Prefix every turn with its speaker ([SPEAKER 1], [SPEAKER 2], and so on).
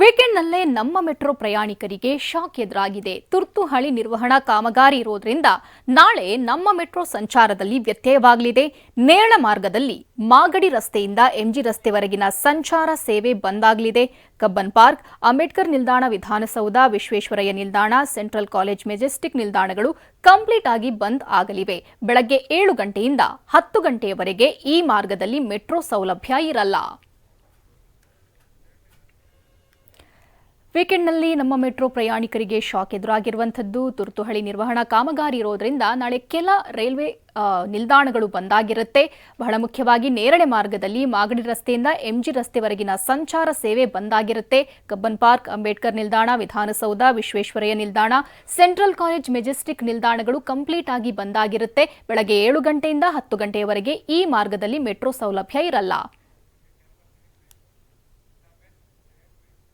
[SPEAKER 1] ವೀಕೆಂಡ್ನಲ್ಲೇ ನಮ್ಮ ಮೆಟ್ರೋ ಪ್ರಯಾಣಿಕರಿಗೆ ಶಾಕ್ ಎದುರಾಗಿದೆ. ತುರ್ತು ಹಳಿ ನಿರ್ವಹಣಾ ಕಾಮಗಾರಿ ಇರೋದ್ರಿಂದ ನಾಳೆ ನಮ್ಮ ಮೆಟ್ರೋ ಸಂಚಾರದಲ್ಲಿ ವ್ಯತ್ಯಯವಾಗಲಿದೆ. ನೇರಳ ಮಾರ್ಗದಲ್ಲಿ ಮಾಗಡಿ ರಸ್ತೆಯಿಂದ ಎಂಜಿ ರಸ್ತೆವರೆಗಿನ ಸಂಚಾರ ಸೇವೆ ಬಂದಾಗಲಿದೆ. ಕಬ್ಬನ್ ಪಾರ್ಕ್, ಅಂಬೇಡ್ಕರ್ ನಿಲ್ದಾಣ ವಿಧಾನಸೌಧ, ವಿಶ್ವೇಶ್ವರಯ್ಯ ನಿಲ್ದಾಣ, ಸೆಂಟ್ರಲ್ ಕಾಲೇಜ್ ಮೆಜೆಸ್ಟಿಕ್ ನಿಲ್ದಾಣಗಳು ಕಂಪ್ಲೀಟ್ ಆಗಿ ಬಂದ್ ಆಗಲಿವೆ. ಬೆಳಗ್ಗೆ ಏಳು ಗಂಟೆಯಿಂದ ಹತ್ತು ಗಂಟೆಯವರೆಗೆ ಈ ಮಾರ್ಗದಲ್ಲಿ ಮೆಟ್ರೋ ಸೌಲಭ್ಯ ಇರಲ್ಲ. ವೀಕೆಂಡ್ನಲ್ಲಿ ನಮ್ಮ ಮೆಟ್ರೋ ಪ್ರಯಾಣಿಕರಿಗೆ ಶಾಕ್ ಎದುರಾಗಿರುವಂಥದ್ದು. ತುರ್ತುಹಳಿ ನಿರ್ವಹಣಾ ಕಾಮಗಾರಿ ಇರೋದ್ರಿಂದ ನಾಳೆ ಕೆಲ ರೈಲ್ವೆ ನಿಲ್ದಾಣಗಳು ಬಂದಾಗಿರುತ್ತೆ. ಬಹಳ ಮುಖ್ಯವಾಗಿ ನೇರಳೆ ಮಾರ್ಗದಲ್ಲಿ ಮಾಗಡಿ ರಸ್ತೆಯಿಂದ ಎಂಜಿ ರಸ್ತೆವರೆಗಿನ ಸಂಚಾರ ಸೇವೆ ಬಂದಾಗಿರುತ್ತೆ. ಕಬ್ಬನ್ ಪಾರ್ಕ್, ಅಂಬೇಡ್ಕರ್ ನಿಲ್ದಾಣ, ವಿಧಾನಸೌಧ, ವಿಶ್ವೇಶ್ವರಯ್ಯ ನಿಲ್ದಾಣ, ಸೆಂಟ್ರಲ್ ಕಾಲೇಜ್ ಮೆಜೆಸ್ಟಿಕ್ ನಿಲ್ದಾಣಗಳು ಕಂಪ್ಲೀಟ್ ಆಗಿ ಬಂದಾಗಿರುತ್ತೆ. ಬೆಳಗ್ಗೆ ಏಳು ಗಂಟೆಯಿಂದ ಹತ್ತು ಗಂಟೆಯವರೆಗೆ ಈ ಮಾರ್ಗದಲ್ಲಿ ಮೆಟ್ರೋ ಸೌಲಭ್ಯ ಇರಲ್ಲ.